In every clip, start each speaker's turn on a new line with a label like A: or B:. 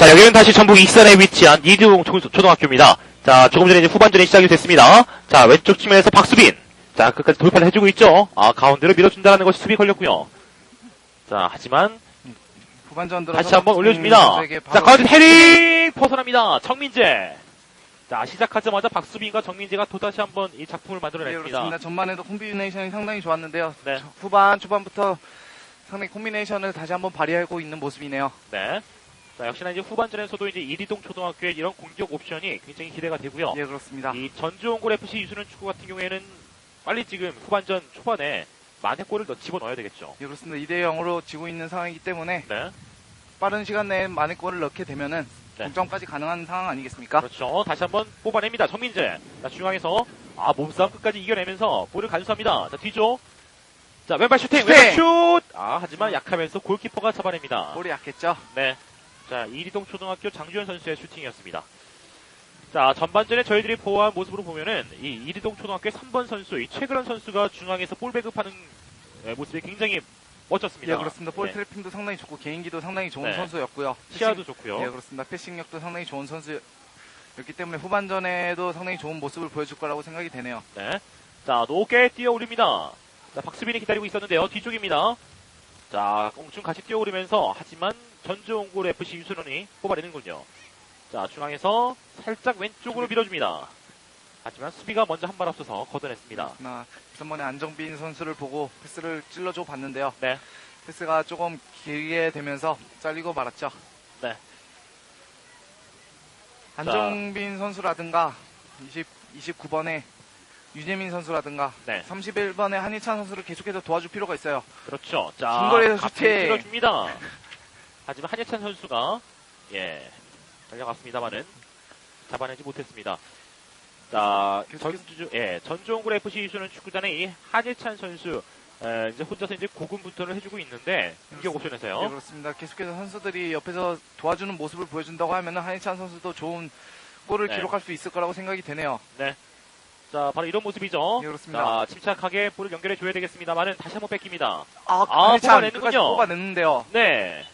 A: 자, 여기는 다시 전북 익산에 위치한 이두용 초- 초등학교입니다. 자, 조금 전에 이제 후반전이 시작이 됐습니다. 자, 왼쪽 측면에서 박수빈. 자, 끝까지 돌파를 해주고 있죠. 아, 가운데로 밀어준다는 것이 수비 걸렸고요. 자, 하지만
B: 후반전 들어서
A: 다시 한번 올려줍니다. 자, 가운데 헤딩 벗어납니다. 정민재. 자, 시작하자마자 박수빈과 정민재가 또다시 한번 이 작품을
B: 예,
A: 만들어냈습니다.
B: 그렇습니다. 전반에도 콤비네이션이 상당히 좋았는데요.
A: 네.
B: 저- 후반 초반부터 상당히 콤비네이션을 다시 한번 발휘하고 있는 모습이네요.
A: 네. 자, 역시나 이제 후반전에서도 이제 이리동 초등학교의 이런 공격 옵션이 굉장히 기대가 되고요.
B: 예, 그렇습니다.
A: 이 전주홍골 FC 유수는 축구 같은 경우에는 빨리 지금 후반전 초반에 만회 골을 더 집어넣어야 되겠죠.
B: 예, 그렇습니다. 2대 0으로 지고 있는 상황이기 때문에
A: 네.
B: 빠른 시간 내에 많은 골을 넣게 되면은
A: 네.
B: 동점까지 가능한 상황 아니겠습니까?
A: 그렇죠. 다시 한번 뽑아냅니다. 정민재. 자, 중앙에서 아, 몸싸움 끝까지 이겨내면서 볼을 간수합니다. 자, 뒤쪽. 자, 왼발 슈팅,
B: 슈팅!
A: 왼발 슛! 아, 하지만 약하면서 골키퍼가 잡아냅니다.
B: 볼이 약했죠.
A: 네. 자, 이리동 초등학교 장주현 선수의 슈팅이었습니다. 자, 전반전에 저희들이 보호한 모습으로 보면은 이 이리동 초등학교의 3번 선수, 이 최그런 선수가 중앙에서 볼 배급하는 에, 모습이 굉장히 멋졌습니다.
B: 예, 그렇습니다. 볼
A: 네.
B: 트래핑도 상당히 좋고 개인기도 상당히 좋은
A: 네.
B: 선수였고요.
A: 시야도
B: 패싱-
A: 좋고요.
B: 예, 그렇습니다. 패싱력도 상당히 좋은 선수였기 때문에 후반전에도 상당히 좋은 모습을 보여줄 거라고 생각이 되네요.
A: 네. 자, 높게 뛰어 올립니다. 자, 박수빈이 기다리고 있었는데요. 뒤쪽입니다. 자, 꽁충 같이 뛰어 오르면서 하지만 전주홍골 FC 유순원이 뽑아내는군요. 자, 중앙에서 살짝 왼쪽으로 밀어줍니다. 하지만 수비가 먼저 한 발 앞서서 걷어냈습니다.
B: 나 지난번에 안정빈 선수를 보고 패스를 찔러줘 봤는데요.
A: 네.
B: 패스가 조금 길게 되면서 잘리고 말았죠.
A: 네.
B: 안정빈 선수라든가 20, 29번에 유재민 선수라든가
A: 네.
B: 31번에 한희찬 선수를 계속해서 도와줄 필요가 있어요.
A: 그렇죠. 자,
B: 중거리에서 슈팅.
A: 찔러줍니다. 하지만 한예찬 선수가 예 달려갔습니다만은 잡아내지 못했습니다. 자, 전주 예 전주홍골 FC 유수는 축구단의 이 한예찬 선수 에, 이제 혼자서 이제 고군분투를 해주고 있는데 공격
B: 네,
A: 옵션에서요.
B: 그렇습니다. 계속해서 선수들이 옆에서 도와주는 모습을 보여준다고 하면 한희찬 선수도 좋은 골을
A: 네.
B: 기록할 수 있을 거라고 생각이 되네요.
A: 자, 바로 이런 모습이죠.
B: 예, 그렇습니다.
A: 자, 침착하게 볼을 연결해 줘야 되겠습니다만은 다시 한번 뺏깁니다.
B: 아,
A: 아.
B: 끝까지 뽑아냈는데요.
A: 네.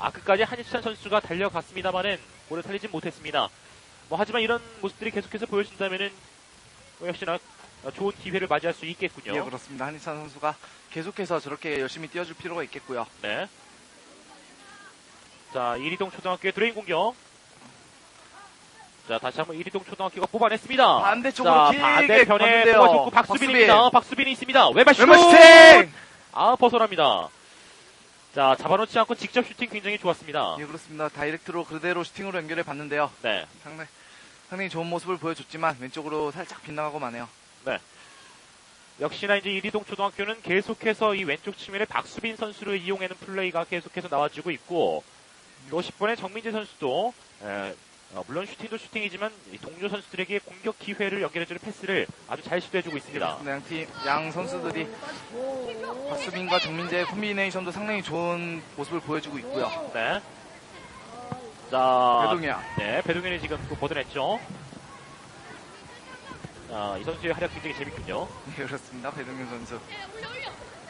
A: 아, 끝까지 한희찬 선수가 달려갔습니다만은 볼을 살리진 못했습니다. 뭐, 하지만 이런 모습들이 계속해서 보여진다면은, 뭐 역시나 좋은 기회를 맞이할 수 있겠군요.
B: 예, 그렇습니다. 한희찬 선수가 계속해서 저렇게 열심히 뛰어줄 필요가 있겠고요.
A: 네. 자, 이리동 초등학교의 드레인 공격. 자, 다시 한번 이리동 초등학교가 뽑아냈습니다.
B: 반대쪽으로
A: 자,
B: 길게
A: 반대편에. 뽑아줬고 박수빈입니다. 박수빈이 있습니다. 왼발
B: 슈팅!
A: 아, 벗어납니다. 자, 잡아놓지 않고 직접 슈팅 굉장히 좋았습니다.
B: 예, 그렇습니다. 다이렉트로 그대로 슈팅으로 연결해 봤는데요.
A: 네.
B: 상당히, 상당히 좋은 모습을 보여줬지만 왼쪽으로 살짝 빗나가고 마네요.
A: 역시나 이제 이리동 초등학교는 계속해서 이 왼쪽 측면에 박수빈 선수를 이용하는 플레이가 계속해서 나와주고 있고 또 10번의 정민재 선수도 에, 어, 물론 슈팅도 슈팅이지만 이 동료 선수들에게 공격 기회를 연결해주는 패스를 아주 잘 시도해주고 있습니다.
B: 양 팀, 양 선수들이 박수빈과 정민재의 콤비네이션도 상당히 좋은 모습을 보여주고 있고요.
A: 네. 자,
B: 배동이야.
A: 네, 배동현이 지금 또 벗어냈죠. 자, 이 선수의 활약 굉장히 재밌군요.
B: 예, 그렇습니다. 배동현 선수.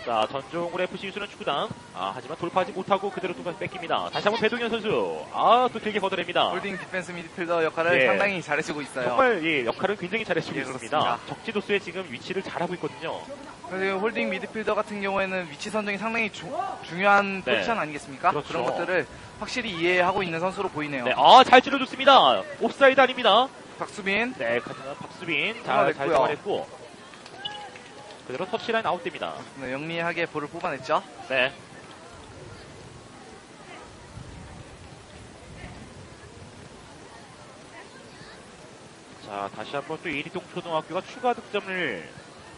A: 자, 전종훈 FC 유수는 축구당. 아, 하지만 돌파하지 못하고 그대로 또 뺏깁니다. 다시 한번 배동현 선수. 아, 또 길게 걷어냅니다.
B: 홀딩 디펜스 미드필더 역할을
A: 예.
B: 상당히 잘해주고 있어요.
A: 정말 예, 역할을 굉장히 잘해주고
B: 예,
A: 있습니다.
B: 그렇습니다.
A: 적지도수에 지금 위치를 잘하고 있거든요.
B: 그리고 홀딩 미드필더 같은 경우에는 위치 선정이 상당히 주- 중요한
A: 네.
B: 포지션 아니겠습니까?
A: 그렇죠.
B: 런 것들을 확실히 이해하고 있는 선수로 보이네요.
A: 네, 아, 잘 찔러줬습니다. 옵사이드 아닙니다.
B: 박수빈
A: 네, 박수빈 잘, 잘.
B: 잡아냈고.
A: 그대로 터치라인 아웃됩니다.
B: 네, 영리하게 볼을 뽑아냈죠.
A: 네. 자, 다시 한번 또 이리동 초등학교가 추가 득점을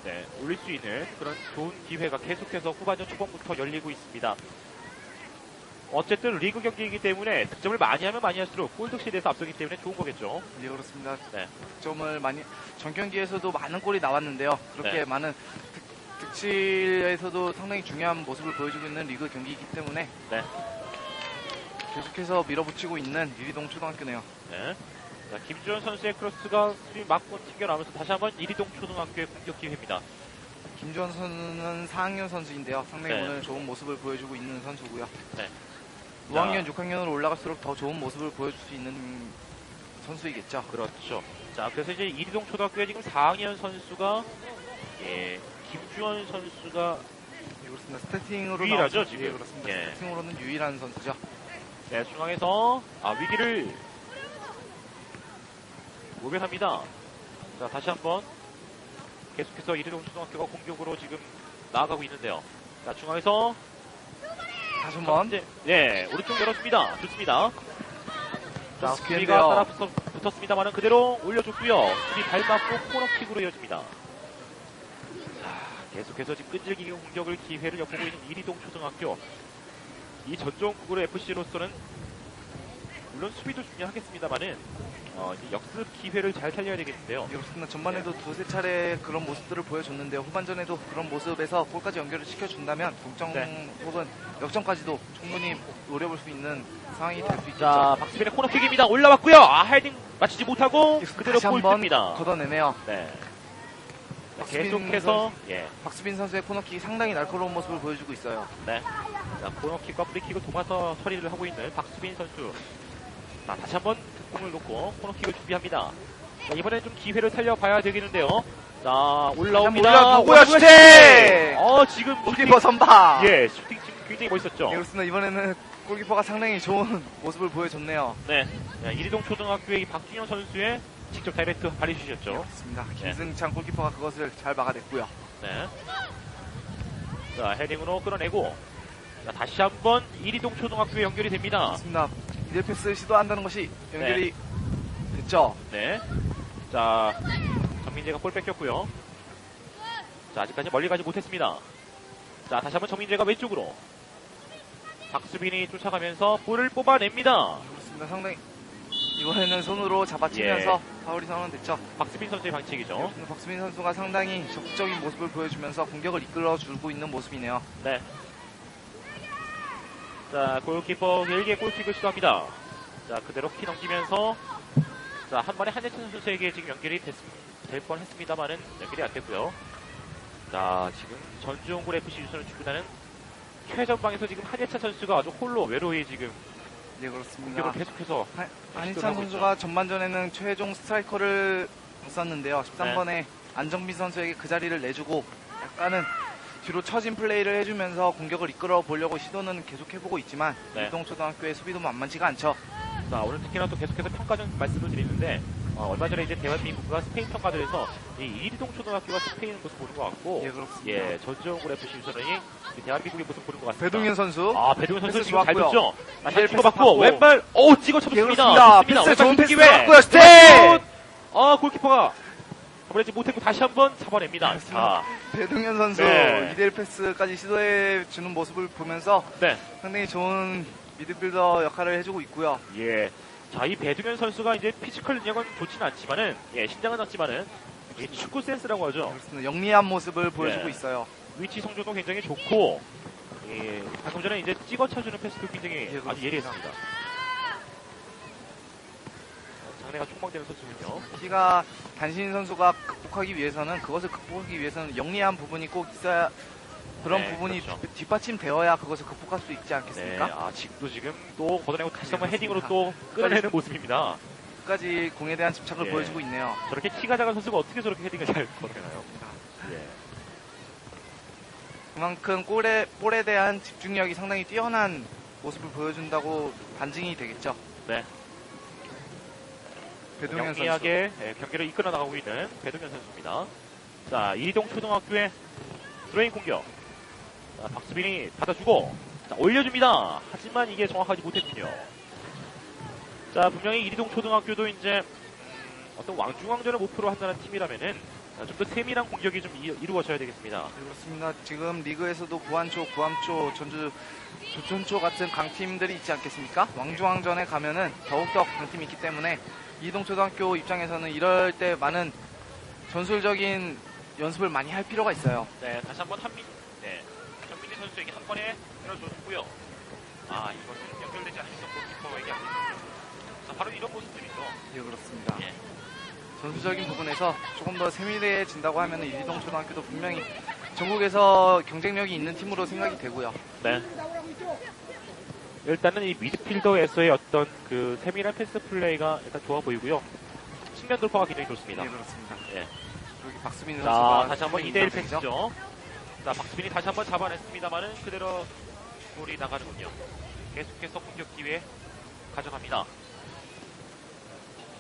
A: 네, 올릴 수 있는 그런 좋은 기회가 계속해서 후반전 초반부터 열리고 있습니다. 어쨌든 리그 경기이기 때문에 득점을 많이 하면 많이 할수록 골득실에 대해서 앞서기 때문에 좋은 거겠죠.
B: 예, 그렇습니다.
A: 네.
B: 득점을 많이 전 경기에서도 많은 골이 나왔는데요. 그렇게
A: 네.
B: 많은 득, 득실에서도 상당히 중요한 모습을 보여주고 있는 리그 경기이기 때문에
A: 네.
B: 계속해서 밀어붙이고 있는 이리동 초등학교네요.
A: 네. 자, 김주현 선수의 크로스가 수비 맞고 튕겨나오면서 다시 한번 이리동 초등학교의 공격 기회입니다.
B: 김주원 선수는 4학년 선수인데요. 상당히
A: 네.
B: 오늘 좋은 모습을 보여주고 있는 선수고요. 5학년, 6학년으로 올라갈수록 더 좋은 모습을 보여줄 수 있는 선수이겠죠.
A: 그렇죠. 자, 그래서 이제 이리동 초등학교에 지금 4학년 선수가 예, 김주원 선수가
B: 예, 그렇습니다. 스태팅으로
A: 유일하죠, 지금?
B: 예, 그렇습니다.
A: 예.
B: 스태팅으로는 유일한 선수죠.
A: 네, 중앙에서 아, 위기를 모면합니다. 자, 다시 한번 계속해서 이리동 초등학교가 공격으로 지금 나아가고 있는데요. 자, 중앙에서
B: 다시 한번
A: 네, 오른쪽 열어줍니다. 좋습니다. 자,
B: 자,
A: 수비가
B: 기회인데요.
A: 따라 붙어, 붙었습니다만은 그대로 올려줬고요. 수비 발 맞고 코너킥으로 이어집니다. 자, 계속해서 지금 끈질기게 공격을 기회를 엿보고 있는 이리동 초등학교. 이 전종국으로 FC로서는 물론 수비도 중요하겠습니다만은 어, 이제 역습 기회를 잘 살려야 되겠는데요.
B: 예, 그렇습니다. 전반에도 두세 차례 그런 모습들을 보여줬는데요. 후반전에도 그런 모습에서 골까지 연결을 시켜준다면 동점
A: 네.
B: 혹은 역전까지도 충분히 노려볼 수 있는 상황이 될 수 있겠죠.
A: 자, 박수빈의 코너킥입니다. 올라왔고요. 아, 헤딩 맞추지 못하고 그대로 골입니다.
B: 걷어내네요.
A: 네. 계속해서 예.
B: 박수빈 선수의 코너킥이 상당히 날카로운 모습을 보여주고 있어요.
A: 네. 자, 코너킥과 프리킥을 도마서 처리를 하고 있는 박수빈 선수. 자, 다시 한번 공을 놓고 코너킥을 준비합니다. 자, 이번엔 좀 기회를 살려봐야 되겠는데요. 자, 올라옵니다.
B: 올려놓고요, 슈팅!
A: 어, 지금
B: 골키퍼 선방!
A: 예, 슈팅 지금 굉장히 멋있었죠.
B: 예, 그렇습니다. 이번에는 골키퍼가 상당히 좋은 모습을 보여줬네요.
A: 네. 자, 이리동 초등학교의 이 박준영 선수의 직접 다이렉트
B: 예,
A: 발휘주셨죠.
B: 그렇습니다. 김승찬 골키퍼가 그것을 잘 막아냈고요.
A: 네. 자, 헤딩으로 끌어내고. 자, 다시 한번 이리동 초등학교에 연결이 됩니다.
B: 그렇습니다. 미들 패스 시도한다는 것이 연결이 됐죠.
A: 네. 자, 정민재가 볼 뺏겼고요. 자, 아직까지 멀리 가지 못했습니다. 자, 다시 한번 정민재가 왼쪽으로. 박수빈이 쫓아가면서 볼을 뽑아냅니다.
B: 그렇습니다. 상당히 이번에는 손으로 잡아치면서 파울이 선언 됐죠.
A: 박수빈 선수의 방책이죠.
B: 그렇습니다. 박수민 선수가 상당히 적극적인 모습을 보여주면서 공격을 이끌어주고 있는 모습이네요.
A: 네. 자, 골키퍼 길게 골킥을 시도합니다. 자, 그대로 키 넘기면서 자, 한 번에 한예찬 선수에게 지금 연결이 됐, 될 뻔했습니다만은 연결이 안 됐고요. 자, 지금 전주홍골 FC 유선을 축구단은 최전방에서 지금 한예찬 선수가 아주 홀로 외로이 지금
B: 네 그렇습니다.
A: 공격을 계속해서
B: 안희찬 선수가 전반전에는 최종 스트라이커를 봤었는데요.
A: 네.
B: 13번에 안정빈 선수에게 그 자리를 내주고 약간은 뒤로 처진 플레이를 해주면서 공격을 이끌어 보려고 시도는 계속 해보고 있지만
A: 네.
B: 이동초등학교의 수비도 만만치가 않죠.
A: 자, 오늘 특히나 또 계속해서 평가전 말씀을 드리는데 어, 얼마 전에 이제 대한민국과 스페인 평가전에서 이 이리동 초등학교가 스페인 모습 보는 것 같고
B: 예 그렇습니다.
A: 예, 전주홍골 FC 유선이 대한민국의 모습 보는 것 같습니다.
B: 배동현 선수
A: 아, 배동현 선수 지금 잘. 줬죠? 아, 잘 받고. 왼발, 오, 찍어
B: 예,
A: 쳐줬습니다.
B: 그렇습니다. 패스 좋은 패스. 들어갔고요. 슈팅!
A: 아, 골키퍼가 잡아내지 못했고 다시 한번 잡아냅니다. 자,
B: 배동현 선수
A: 네.
B: 2대1 패스까지 시도해 주는 모습을 보면서
A: 네.
B: 상당히 좋은 미드필더 역할을 해주고 있고요.
A: 예. 자, 이 배동현 선수가 이제 피지컬 능력은 좋지는 않지만은, 예, 신장은 낮지만은, 이 축구 센스라고 하죠.
B: 그렇습니다. 영리한 모습을 보여주고
A: 네.
B: 있어요.
A: 위치 성조도 굉장히 좋고, 예, 방금 전에 이제 찍어 쳐주는 패스도 굉장히
B: 예,
A: 아주. 예리했습니다. 장래가 촉망되는 선수군요.
B: 키가 단신 선수가 극복하기 위해서는 그것을 극복하기 위해서는 영리한 부분이 꼭 있어야 그런
A: 네,
B: 부분이
A: 그렇죠.
B: 뒷- 뒷받침되어야 그것을 극복할 수 있지
A: 네,
B: 않겠습니까?
A: 아, 지금도 지금 또 걷어내고 다시 한번
B: 예,
A: 헤딩으로. 또 끌어내는 모습입니다.
B: 끝까지 공에 대한 집착을
A: 예.
B: 보여주고 있네요.
A: 저렇게 키가 작은 선수가 어떻게 저렇게 헤딩을 잘 걷어내나요? 예.
B: 그만큼 골에, 볼에 대한 집중력이 상당히 뛰어난 모습을 보여준다고 반증이 되겠죠.
A: 네.
B: 배동현.
A: 영리하게 예, 경기를 이끌어 나가고 있는 배동현 선수입니다. 자, 이동 초등학교의 드레인 공격. 자, 박수빈이 받아주고 자, 올려줍니다. 하지만 이게 정확하지 못했군요. 자, 분명히 이리동 초등학교도 이제 음, 어떤 왕중왕전을 목표로 한다는 팀이라면은 좀 더 세밀한 공격이 좀 이, 이루어져야 되겠습니다.
B: 그렇습니다. 지금 리그에서도 구안초, 구암초, 전주, 조천초 같은 강팀들이 있지 않겠습니까? 왕중왕전에 가면은 더욱더 강팀이 있기 때문에 이동초등학교 입장에서는 이럴 때 많은 전술적인 연습을 많이 할 필요가 있어요.
A: 네, 다시 한번 한민, 네, 현민재 선수에게 한 번에 들어줬고요. 아, 이것은 연결되지 않았던 골키퍼에게. 자, 바로 이런 모습들이죠.
B: 예, 그렇습니다.
A: 예.
B: 전술적인 부분에서 조금 더 세밀해진다고 하면 이동초등학교도 분명히 전국에서 경쟁력이 있는 팀으로 생각이 되고요.
A: 네. 일단은 이 미드필더에서의 어떤 그 세밀한 패스 플레이가 일단 좋아 보이고요. 측면 돌파가 굉장히 좋습니다.
B: 네, 그렇습니다.
A: 예.
B: 여기 박수빈
A: 자,
B: 선수가
A: 다시 한번
B: 상당히
A: 2대1
B: 인상적이죠?
A: 패스죠. 자, 박수빈이 다시 한번 잡아냈습니다만은 그대로 볼이 나가는군요. 계속해서 공격 기회 가져갑니다.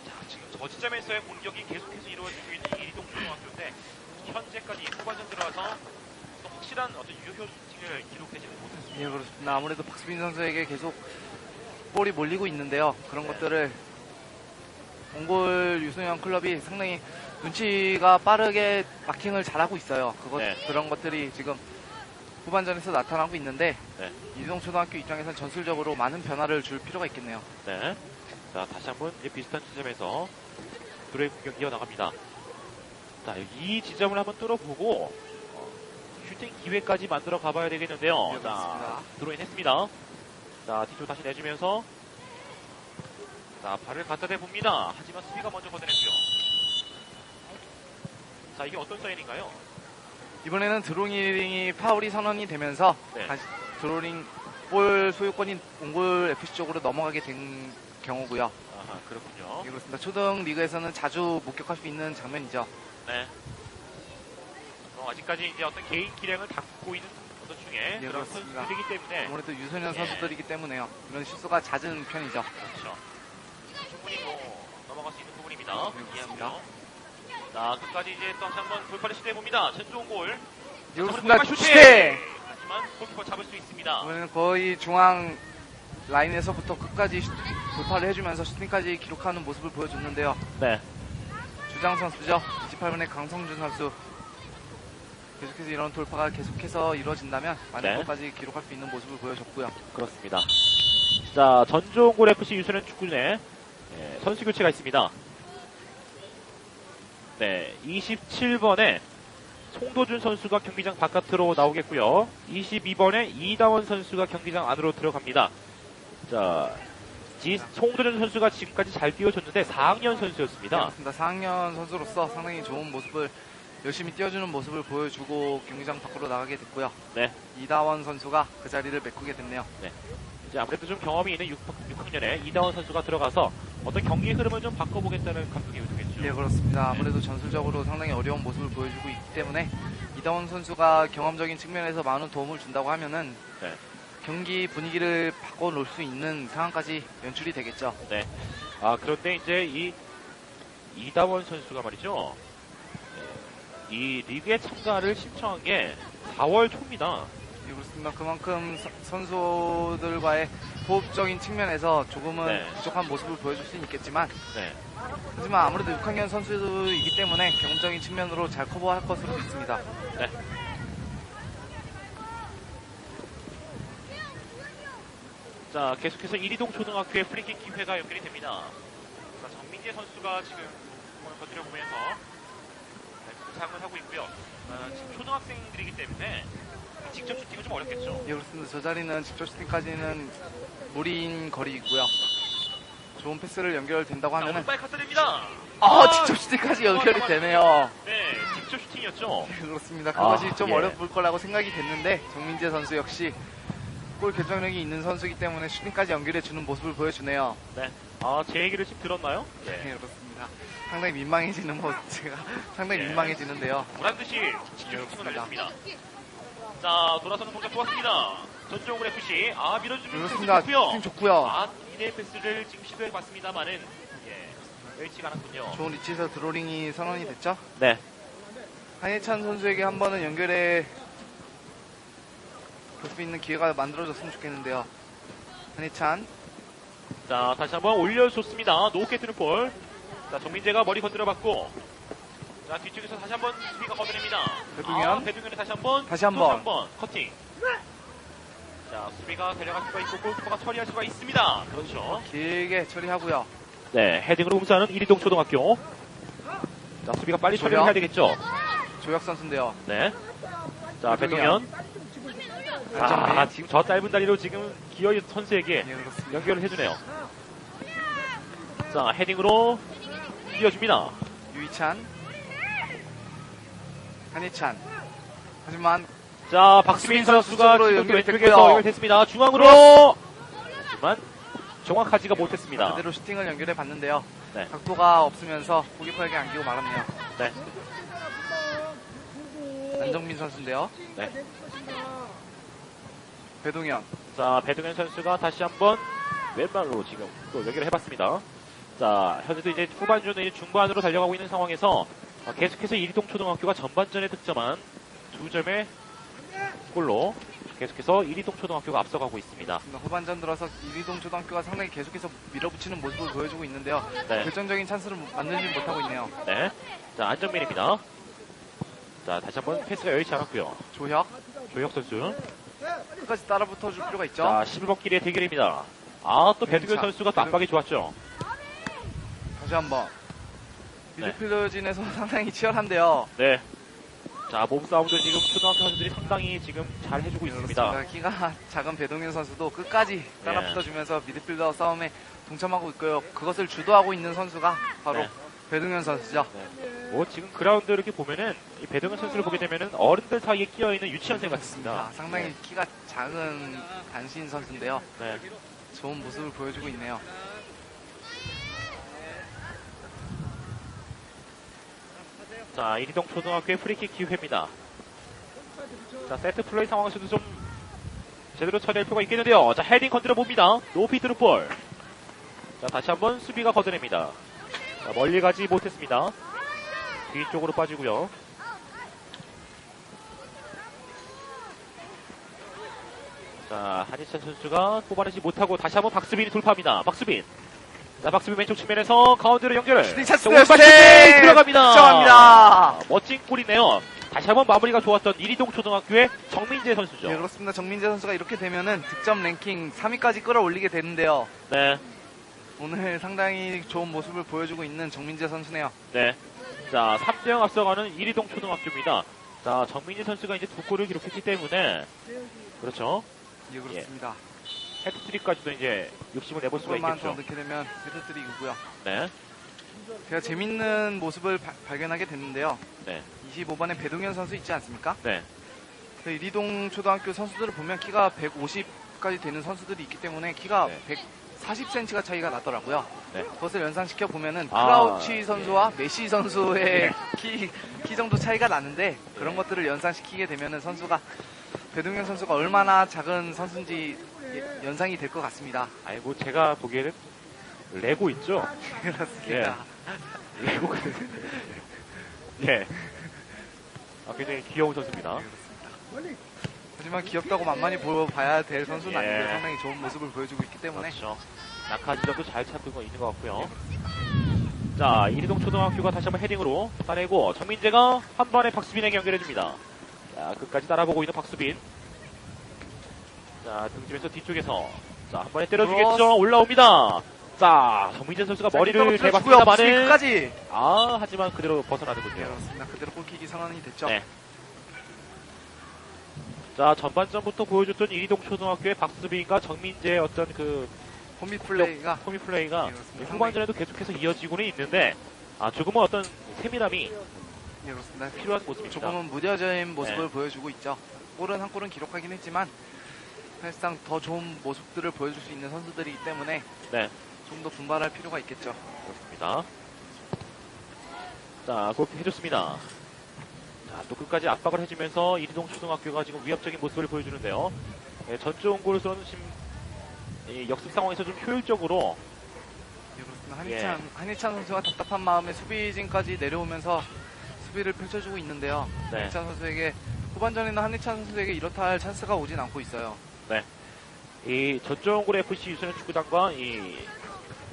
A: 자, 지금 저 지점에서의 공격이 계속해서 이루어지고 있는 이리동 초등학교인데 현재까지 후반전 들어와서 또 확실한 어떤 유효 슈팅을 기록하지는 못했습니다.
B: 예, 그렇습니다. 아무래도 박수빈 선수에게 계속 볼이 몰리고 있는데요. 그런
A: 네.
B: 것들을 옹골 유소년 클럽이 상당히 눈치가 빠르게 마킹을 잘하고 있어요. 그것
A: 네.
B: 그런 것들이 지금 후반전에서 나타나고 있는데
A: 네.
B: 이동 초등학교 입장에선 전술적으로 많은 변화를 줄 필요가 있겠네요.
A: 네. 자, 다시 한번 이 비슷한 지점에서 드로의 공격 이어나갑니다. 자, 이 지점을 한번 뚫어보고 어, 슈팅 기회까지 만들어 가봐야 되겠는데요.
B: 네,
A: 자. 드로인 했습니다. 자, 뒤쪽 다시 내주면서 자, 발을 갖다 대봅니다. 하지만 수비가 먼저 걷어냈죠. 자, 이게 어떤 사인인가요?
B: 이번에는 드로잉이 파울이 선언이 되면서
A: 네.
B: 다시 드로잉 볼 소유권이 옹골 FC 쪽으로 넘어가게 된 경우고요.
A: 아하, 그렇군요.
B: 예, 그렇습니다. 초등 리그에서는 자주 목격할 수 있는 장면이죠.
A: 네. 어, 아직까지 이제 어떤 개인 기량을 닦고 있는 어떤 중에
B: 예,
A: 그런
B: 그렇습니다.
A: 선수들이기 때문에
B: 아무래도 유소년
A: 예.
B: 선수들이기 때문에요. 이런 실수가 잦은 편이죠.
A: 그렇죠. 충분히 뭐 넘어갈 수 있는 부분입니다.
B: 네, 그렇습니다.
A: 이해하고요. 자, 끝까지 이제 또 다시 한번 돌파를 시도해봅니다. 전종 골.
B: 예, 그렇습니다. 슈팅!
A: 하지만 골키퍼 잡을 수 있습니다.
B: 이번에는 거의 중앙 라인에서부터 끝까지 슈- 돌파를 해주면서 슈팅까지 기록하는 모습을 보여줬는데요.
A: 네.
B: 주장 선수죠. 28번의 강성준 선수. 계속해서 이런 돌파가 계속해서 이루어진다면 많은
A: 네.
B: 것까지 기록할 수 있는 모습을 보여줬고요.
A: 그렇습니다. 자, 전종골 FC 유소년 축구진에 예, 선수 교체가 있습니다. 네, 27번에 송도준 선수가 경기장 바깥으로 나오겠고요. 22번에 이다원 선수가 경기장 안으로 들어갑니다. 자, 지, 송도준 선수가 지금까지 잘 뛰어줬는데 4학년 선수였습니다.
B: 그렇습니다. 4학년 선수로서 상당히 좋은 모습을 열심히 뛰어주는 모습을 보여주고 경기장 밖으로 나가게 됐고요.
A: 네.
B: 이다원 선수가 그 자리를 메꾸게 됐네요.
A: 이제 아무래도 좀 경험이 있는 6, 학 년에 이다원 선수가 들어가서 어떤 경기 흐름을 좀 바꿔보겠다는 감독의 의도겠죠.
B: 네 그렇습니다. 아무래도 전술적으로 상당히 어려운 모습을 보여주고 있기 때문에 이다원 선수가 경험적인 측면에서 많은 도움을 준다고 하면은
A: 네.
B: 경기 분위기를 바꿔놓을 수 있는 상황까지 연출이 되겠죠.
A: 아 그런데 이제 이 이다원 선수가 말이죠. 네, 이 리그에 참가를 신청한 게 4월 초입니다.
B: 네, 그렇습니다. 그만큼 서- 선수들과의 호흡적인 측면에서 조금은
A: 네.
B: 부족한 모습을 보여줄 수는 있겠지만
A: 네.
B: 하지만 아무래도 6학년 선수이기 때문에 경험적인 측면으로 잘 커버할 것으로 믿습니다.
A: 자 계속해서 이리동 초등학교의 프리킥 기회가 연결이 됩니다. 자, 정민재 선수가 지금 공을 건드려 보면서 부상을 하고 있고요. 아, 지금 초등학생들이기 때문에 직접 슈팅은 좀 어렵겠죠.
B: 예, 그렇습니다. 저 자리는 직접 슈팅까지는 무리인 거리이고요. 좋은 패스를 연결된다고
A: 자,
B: 하면은
A: 오른발 카드입니다.
B: 아, 직접 슈팅까지 연결이 되네요.
A: 네, 직접 슈팅이었죠.
B: 네, 그렇습니다. 그것이
A: 아,
B: 좀
A: 예.
B: 어려울 거라고 생각이 됐는데 정민재 선수 역시 골 결정력이 있는 선수이기 때문에 슈팅까지 연결해 주는 모습을 보여주네요.
A: 아, 제 얘기를 지금 들었나요?
B: 네,
A: 네.
B: 그렇습니다. 상당히 민망해지는 모습, 제가 상당히
A: 예.
B: 민망해지는데요.
A: 보란 듯이 직접
B: 네,
A: 슈팅을
B: 그렇습니다.
A: 날렸습니다. 자, 돌아서는 동작 좋았습니다. 전종훈 FC. 아,
B: 그렇습니다.
A: 좋고요.
B: 좋고요.
A: 아, 이대 패스를 지금 시도해 봤습니다만은, 예, 여의치가 않았군요.
B: 좋은 위치에서 드로링이 선언이 됐죠.
A: 네.
B: 한예찬 선수에게 한 번은 연결해 볼 수 있는 기회가 만들어졌으면 좋겠는데요. 한예찬,
A: 자, 다시 한번 올려줬습니다. 높게 뜨는 볼. 자, 정민재가 머리 건드려봤고. 자, 뒤쪽에서 다시 한번 수비가 걷어냅니다.
B: 배동현.
A: 아, 배동현이 다시 한번.
B: 다시 한 번.
A: 번. 커팅. 자, 수비가 데려갈 수가 있고, 골키퍼가 처리할 수가 있습니다. 그렇죠.
B: 길게 처리하고요.
A: 네, 헤딩으로 홈사하는 이리동 초등학교. 자, 수비가 빨리 처리를
B: 조력.
A: 해야 되겠죠.
B: 조혁 선수인데요.
A: 네. 자,
B: 배동현.
A: 아, 지금 저 짧은 다리로 지금 기어이 선수에게
B: 예, 그렇습니다.
A: 연결을 해주네요. 자, 헤딩으로 뛰어줍니다.
B: 유이찬, 한예찬. 하지만
A: 자, 박수민
B: 박수민 선수
A: 선수가 지금. 왼쪽에서 연결됐습니다. 중앙으로 정확하지가 못했습니다.
B: 그대로 슈팅을 연결해 봤는데요.
A: 네.
B: 각도가 없으면서 고기파에게 안기고 말았네요.
A: 네.
B: 안정민 선수인데요.
A: 네.
B: 배동현.
A: 자, 배동현 선수가 다시 한번 왼발로 지금 또 연결을 해봤습니다. 자, 현재도 이제 후반전에 이제 중반으로 달려가고 있는 상황에서 어, 계속해서 이리동 초등학교가 전반전에 득점한 두 점의 골로 계속해서 이리동 초등학교가 앞서가고 있습니다.
B: 후반전 들어서 이리동 초등학교가 상당히 계속해서 밀어붙이는 모습을 보여주고 있는데요.
A: 네.
B: 결정적인 찬스를 만들지 못하고 있네요.
A: 네. 자, 안정민입니다. 자, 다시 한번 패스가 여의치 않았고요.
B: 조혁.
A: 조혁 선수.
B: 끝까지 따라 붙어줄 필요가 있죠.
A: 자, 11번끼리의 대결입니다. 아, 또 배두결
B: 자,
A: 선수가 또 압박이 좋았죠.
B: 다시 한번.
A: 네.
B: 미드필더진에서 상당히 치열한데요.
A: 네. 자, 몸싸움도 지금 초등학교 선수들이 상당히 지금 잘 해주고 있습니다.
B: 그렇습니다. 키가 작은 배동현 선수도 끝까지 따라
A: 네.
B: 붙어주면서 미드필더 싸움에 동참하고 있고요. 그것을 주도하고 있는 선수가 바로
A: 네.
B: 배동현 선수죠.
A: 뭐 지금 그라운드 이렇게 보면은 이 배동현 선수를 보게 되면은 어른들 사이에 끼어 있는 유치원생 같습니다.
B: 아, 상당히 키가 작은 단신 선수인데요.
A: 네.
B: 좋은 모습을 보여주고 있네요.
A: 자, 이리동 초등학교의 프리킥 기회입니다. 자, 세트 플레이 상황에서도 좀 제대로 처리할 필요가 있겠는데요. 자, 헤딩 건드려 봅니다. 높이 드는 볼. 자, 다시 한번 수비가 걷어냅니다. 자, 멀리 가지 못했습니다. 뒤쪽으로 빠지고요. 자, 한희찬 선수가 뽑아내지 못하고 다시 한번 박수빈이 돌파합니다. 박수빈. 자, 박수빈 왼쪽 측면에서 가운데로 연결을.
B: 슈팅 찬스!
A: 자,
B: 슈팅!
A: 슈팅 들어갑니다. 아, 멋진 골이네요. 다시 한번 마무리가 좋았던 이리동 초등학교의 정민재 선수죠.
B: 네, 그렇습니다. 정민재 선수가 이렇게 되면은 득점 랭킹 3위까지 끌어올리게 되는데요.
A: 네,
B: 오늘 상당히 좋은 모습을 보여주고 있는 정민재 선수네요.
A: 네. 자, 3대0 앞서가는 이리동 초등학교입니다. 자, 정민재 선수가 이제 두 골을 기록했기 때문에 그렇죠.
B: 예, 그렇습니다.
A: 헤드트릭까지도 이제 욕심을 내볼 수가
B: 골만 더
A: 있겠죠.
B: 넣게 되면 헤드트릭이고요.
A: 네,
B: 제가 재밌는 모습을 바- 발견하게 됐는데요.
A: 네.
B: 25번에 배동현 선수 있지 않습니까?
A: 네,
B: 그 이리동 초등학교 선수들을 보면 키가 150까지 되는 선수들이 있기 때문에 키가
A: 네.
B: 140cm가 차이가 나더라고요.
A: 네.
B: 그것을 연상시켜 보면은
A: 아,
B: 크라우치 선수와 메시 선수의
A: 네.
B: 키, 키 정도 차이가 나는데 그런 것들을 연상시키게 되면은 선수가 배동현 선수가 얼마나 작은 선수인지 예- 연상이 될 것 같습니다.
A: 아이고 제가 보기에는 레고 있죠.
B: 그렇습니다.
A: 레고. 예. 아, 굉장히 귀여운 선수입니다.
B: 하지만 귀엽다고 만만히 보여봐야 될 선수는
A: 예.
B: 아닌데 상당히 좋은 모습을 보여주고 있기 때문에
A: 그렇죠. 낙하 지점도 잘 찾고 있는 것 같고요. 자, 이리동 초등학교가 다시 한번 헤딩으로 따내고 정민재가 한 번에 박수빈에게 연결해줍니다. 자, 끝까지 따라보고 있는 박수빈. 자, 등짐에서 뒤쪽에서 자, 한 번에 때려주겠죠. 올라옵니다. 자, 정민재 선수가 머리를 대봤습니다만은
B: 끝까지
A: 아, 하지만 그대로 벗어나는군요.
B: 그렇습니다. 그대로 골킥이 선언이 됐죠.
A: 네. 자, 전반전부터 보여줬던 이리동 초등학교의 박수빈과 정민재의 어떤 그
B: 콤비 플레이가
A: 포미 플레이가
B: 예, 그렇습니다.
A: 후반전에도 계속해서 이어지고는 있는데 아 조금은 어떤 세밀함이
B: 예, 그렇습니다.
A: 필요한 모습입니다.
B: 조금은 무뎌진 모습을
A: 네.
B: 보여주고 있죠. 골은 한 골은 기록하긴 했지만 사실상 더 좋은 모습들을 보여줄 수 있는 선수들이기 때문에
A: 네.
B: 좀 더 분발할 필요가 있겠죠.
A: 그렇습니다. 자, 골프 해줬습니다. 자, 또 끝까지 압박을 해주면서 이리동 초등학교가 지금 위협적인 모습을 보여주는데요. 네, 전쪽 골로서는 지금 이 역습 상황에서 좀 효율적으로
B: 예, 그렇습니다. 한희찬, 한희찬 선수가 답답한 마음에 수비진까지 내려오면서 수비를 펼쳐주고 있는데요.
A: 네,
B: 한희찬 선수에게 후반전에는 한희찬 선수에게 이렇다 할 찬스가 오진 않고 있어요.
A: 이 전종골 FC 유소년 축구단과 이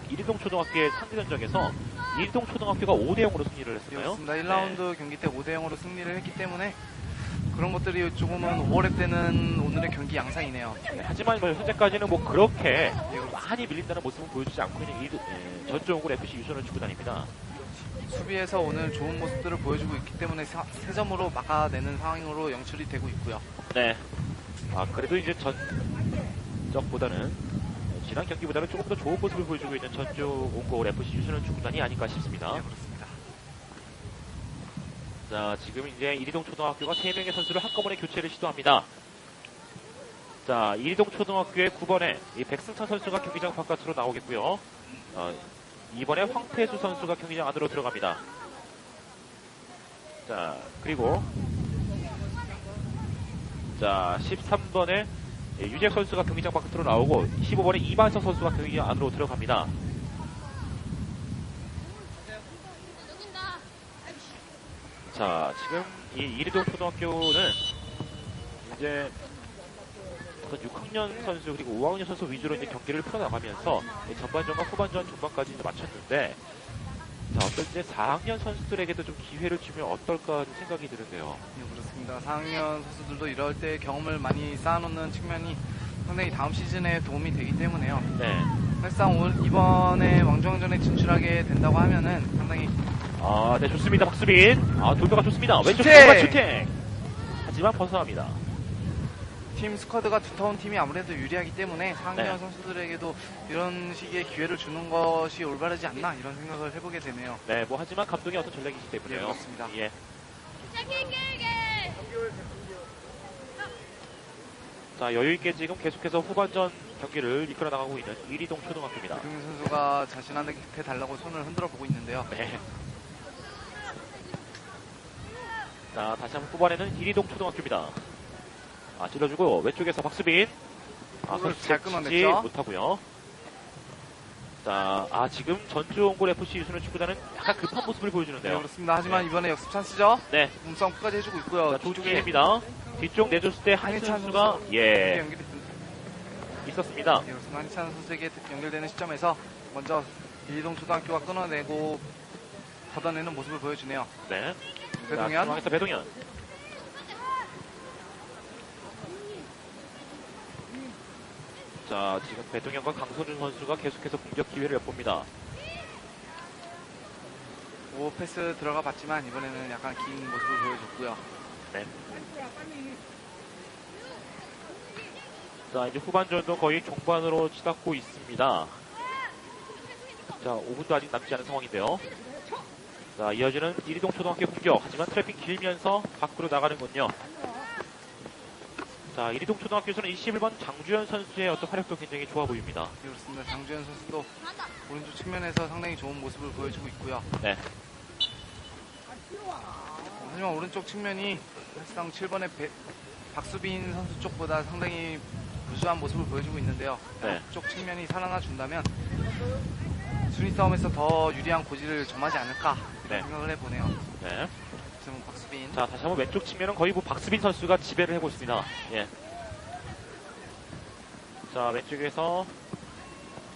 A: 이리동 초등학교의 상대 전적에서 이리동 초등학교가 5대 0으로 승리를
B: 예,
A: 했었나요?
B: 그렇습니다. 1라운드 경기 때 5대 0으로 승리를 했기 때문에 그런 것들이 조금은 5월에 때는 오늘의 경기 양상이네요.
A: 네, 하지만 뭐 현재까지는 뭐 그렇게. 많이 밀린다는 모습은 보여주지 않고 있는 이 예, 전종골 FC 유소년 축구단입니다.
B: 수비에서 오늘 좋은 모습들을 보여주고 있기 때문에 사- 세 점으로 막아내는 상황으로 영출이 되고 있고요.
A: 네. 아 그래도 이제 전적보다는 지난 경기보다는 조금 더 좋은 모습을 보여주고 있는 전주 옹골 FC 유소년 축구단이 아닐까 싶습니다.
B: 네, 그렇습니다.
A: 자 지금 이제 이리동 초등학교가 3명의 선수를 한꺼번에 교체를 시도합니다. 자, 이리동 초등학교의 9번에 이 백승찬 선수가 경기장 바깥으로 나오겠고요. 어, 이번에 황태수 선수가 경기장 안으로 들어갑니다. 자, 그리고 자, 13번에 유재 선수가 경기장 바깥으로 나오고 15번에 이반석 선수가 경기장 안으로 들어갑니다. 자, 지금 이 이리동 초등학교는 이제 어떤 6학년 선수 그리고 5학년 선수 위주로 이제 경기를 풀어나가면서 이 전반전과 후반전 중반까지 이제 마쳤는데 자, 어떨 때 4학년 선수들에게도 좀 기회를 주면 어떨까 좀 생각이 드는데요.
B: 네, 그렇습니다. 4학년 선수들도 이럴 때 경험을 많이 쌓아놓는 측면이 상당히 다음 시즌에 도움이 되기 때문에요.
A: 네.
B: 사실상 올- 이번에 왕중왕전에 진출하게 된다고 하면은 상당히
A: 아, 네, 좋습니다. 박수빈. 아, 돌파가 좋습니다. 왼쪽
B: 슈팅!
A: 슈팅. 하지만 벗어납니다.
B: 팀 스쿼드가 두터운 팀이 아무래도 유리하기 때문에 4학년
A: 네.
B: 선수들에게도 이런 식의 기회를 주는 것이 올바르지 않나 이런 생각을 해보게 되네요.
A: 네, 뭐 하지만 감독의 어떤 전략이기
B: 네,
A: 때문에요.
B: 그렇습니다.
A: 예. 자, 여유있게 지금 계속해서 후반전 경기를 이끌어 나가고 있는 이리동 초등학교입니다.
B: 배동민 선수가 자신한테 달라고 손을 흔들어 보고 있는데요.
A: 네. 자, 다시 한번 후반에는 이리동 초등학교입니다. 아, 찔러주고, 왼쪽에서 박수빈. 아, 선수
B: 잘 끊어냈죠?
A: 못하고요. 자, 아, 지금 전주온골 FC 유수는 축구단은 약간 급한 모습을
B: 네,
A: 보여주는데요.
B: 그렇습니다. 하지만 이번에 역습 찬스죠?
A: 네.
B: 몸싸움 끝까지 해주고 있고요.
A: 자, 조기입니다. 뒤쪽 내줬을 때 한희찬 선수가,
B: 선수.
A: 예,
B: 연결이
A: 있었습니다.
B: 네, 그렇습니다. 한희찬 선수에게 연결되는 시점에서 먼저 이동 초등학교가 끊어내고 걷어내는 모습을 보여주네요.
A: 네. 자,
B: 배동현
A: 중앙에서 배동현. 자, 지금 배동현과 강소준 선수가 계속해서 공격 기회를 엿봅니다.
B: 오 패스 들어가 봤지만 이번에는 약간 긴 모습을 보여줬고요.
A: 자, 이제 후반전도 거의 종반으로 치닫고 있습니다. 자, 5분도 아직 남지 않은 상황인데요. 자, 이어지는 이리동 초등학교 공격. 하지만 트래핑 길면서 밖으로 나가는군요. 자, 이리동 초등학교에서는 21번 장주현 선수의 어떤 활약도 굉장히 좋아 보입니다.
B: 네, 그렇습니다. 장주현 선수도 오른쪽 측면에서 상당히 좋은 모습을 보여주고 있고요.
A: 네.
B: 하지만 오른쪽 측면이 사실상 7번의 박수빈 선수 쪽보다 상당히 부수한 모습을 보여주고 있는데요.
A: 네.
B: 쪽 측면이 살아나 준다면 순위 싸움에서 더 유리한 고지를 점하지 않을까
A: 네.
B: 생각을 해보네요.
A: 네.
B: 지금 박수빈
A: 자, 다시 한번 왼쪽 측면은 거의 뭐 박수빈 선수가 지배를 하고 있습니다. 예. 자, 왼쪽에서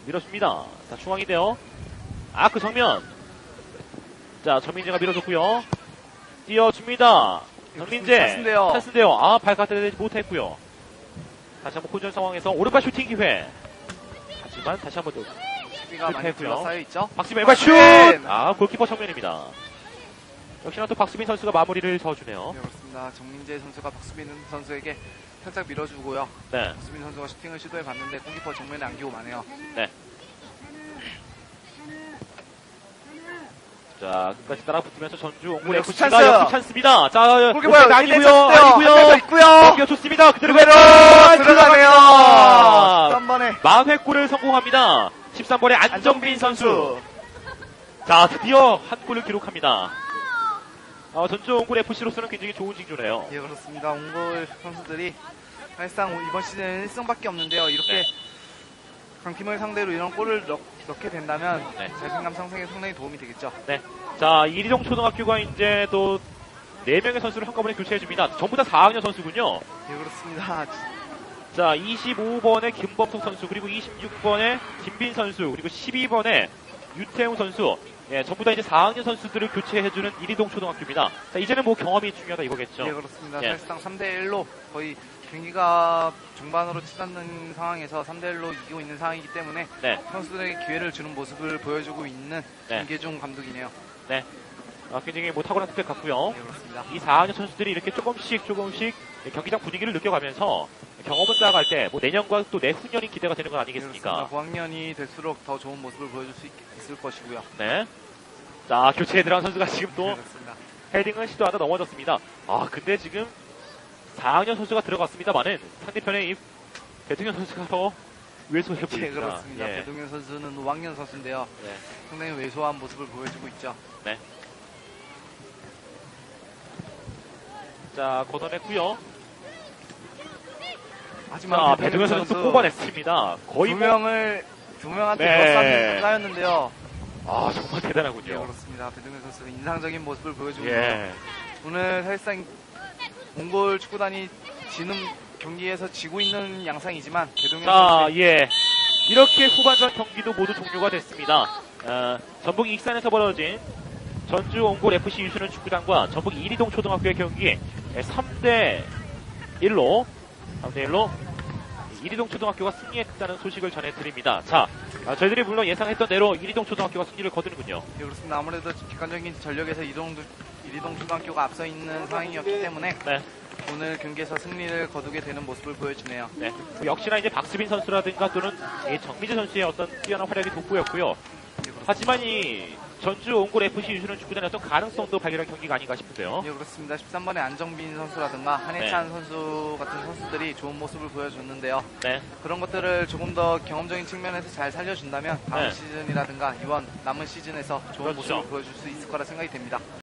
A: 밀어줍니다. 자, 중앙인데요. 아, 그 정면. 자, 전민재가 밀어줬고요. 띄워줍니다. 정민재.
B: 찬스인데요.
A: 찬스인데요. 아, 발가락대지 못했고요. 다시 한번 고전 상황에서 오른발 슈팅 기회. 하지만 다시 한번 또
B: 수비가 많이. 둘러싸여 있죠.
A: 박수빈 왼발 슛! 아, 골키퍼 정면입니다. 역시나 또 박수빈 선수가 마무리를 져주네요.
B: 네, 그렇습니다. 정민재 선수가 박수빈 선수에게 살짝 밀어주고요.
A: 네.
B: 박수빈 선수가 슈팅을 시도해 봤는데 골키퍼 정면에 안기고 마네요.
A: 자, 끝까지 따라 붙으면서 전주 옹골
B: 네,
A: FC가
B: 찬스!
A: 찬스입니다. 자. 오펜스 아니고요.
B: 아니고요. 있고요.
A: 넘겨 좋습니다. 그대로
B: 그대로 들어가네요.
A: 들어갑니다.
B: 13번에
A: 만회골을 성공합니다. 13번의 안정빈 선수. 자, 드디어 한 골을 기록합니다. 어, 전주 옹골 FC로서는 굉장히 좋은 징조네요.
B: 예, 그렇습니다. 옹골 선수들이 사실상 이번 시즌 1승밖에 없는데요. 이렇게
A: 네.
B: 강팀을 상대로 이런 골을 넣, 게 된다면
A: 네.
B: 자신감 상승에 상당히 도움이 되겠죠.
A: 자, 이리동 초등학교가 이제 또 4명의 선수를 한꺼번에 교체해줍니다. 전부 다 4학년 선수군요.
B: 예, 그렇습니다.
A: 자, 25번의 김범석 선수, 그리고 26번의 김빈 선수, 그리고 12번의 유태웅 선수. 예, 전부 다 이제 4학년 선수들을 교체해주는 이리동 초등학교입니다. 자, 이제는 뭐 경험이 중요하다 이거겠죠.
B: 예, 그렇습니다.
A: 예.
B: 사실상 3대1로 거의 경기가 중반으로 치닫는 상황에서 3대1로 이기고 있는 상황이기 때문에
A: 네.
B: 선수들에게 기회를 주는 모습을 보여주고 있는
A: 네.
B: 김계중 감독이네요.
A: 아, 굉장히 뭐 탁월한 스펙 같고요.
B: 예, 그렇습니다.
A: 이 4학년 선수들이 이렇게 조금씩 조금씩 경기장 분위기를 느껴가면서 경험을 쌓아갈 때 뭐 내년과 또 내후년이 기대가 되는 건 아니겠습니까?
B: 고학년이 될수록 더 좋은 모습을 보여줄 수 있, 을 것이고요.
A: 네. 자, 교체에 들어간 선수가 지금
B: 예,
A: 또
B: 그렇습니다.
A: 헤딩을 시도하다 넘어졌습니다. 아, 근데 지금 4학년 선수가 들어갔습니다만은 상대편의 이 배승현 선수가 더 왜소해
B: 예,
A: 보입니다.
B: 그렇습니다.
A: 예.
B: 배동현 선수는 우왕년 선수인데요.
A: 네.
B: 상당히 왜소한 모습을 보여주고 있죠.
A: 자, 걷어냈고요.
B: 하지만
A: 자,
B: 배동현
A: 선수 뽑아냈습니다. 거의
B: 두
A: 뭐,
B: 명을 두 명한테
A: 네.
B: 더 쌓였는데요.
A: 아, 정말
B: 예,
A: 대단하군요.
B: 그렇습니다. 배동현 선수 인상적인 모습을 보여주고 있네요.
A: 예.
B: 오늘 사실상 몽골 축구단이 지는 경기에서 지고 있는 양상이지만 배동현
A: 자,
B: 선수
A: 예. 이렇게 후반전 경기도 모두 종료가 됐습니다. 어, 전북 익산에서 벌어진 전주 옹골 FC 유소년 축구단과 전북 이리동 초등학교의 경기 3대 1로 3대 1로 이리동 초등학교가 승리했다는 소식을 전해드립니다. 자, 아, 저희들이 물론 예상했던 대로 이리동 초등학교가 승리를 거두는군요.
B: 예, 그렇습니다. 아무래도 객관적인 전력에서 이동 이리동 초등학교가 앞서 있는 상황이었기 때문에
A: 네.
B: 오늘 경기에서 승리를 거두게 되는 모습을 보여주네요.
A: 네. 역시나 이제 박수빈 선수라든가 또는 이 정미재 선수의 어떤 뛰어난 활약이 돋보였고요.
B: 예.
A: 하지만 이 전주 옹골 FC 유소년 축구단의 어떤 가능성도 발견한 경기가 아닌가 싶은데요.
B: 예, 그렇습니다. 13번의 안정빈 선수라든가 한혜찬 선수 같은 선수들이 좋은 모습을 보여줬는데요.
A: 네.
B: 그런 것들을 조금 더 경험적인 측면에서 잘 살려준다면 다음
A: 네.
B: 시즌이라든가 이번 남은 시즌에서 좋은
A: 그렇죠.
B: 모습을 보여줄 수 있을 거라 생각이 됩니다.